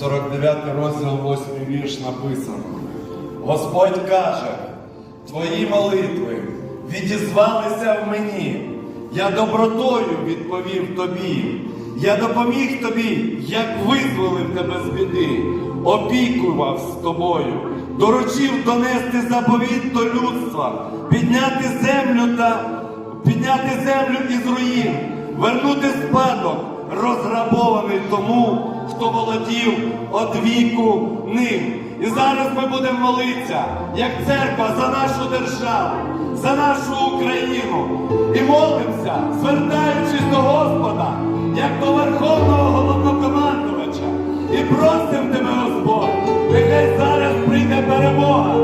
49 розділ, 8 вірш написано. Господь каже, твої молитви відізвалися в мені. Я добротою відповів тобі. Я допоміг тобі, як визволив тебе з біди, опікував з тобою, доручив донести заповіт до людства, підняти землю та підняти землю із руїн, вернути спадок, розграбований тому, помолодів од віку ним. І зараз ми будемо молитися, як церква, за нашу державу, за нашу Україну. І молимося, звертаючись до Господа, як до Верховного Головнокомандувача. І просимо тебе, Господь, нехай зараз прийде перемога.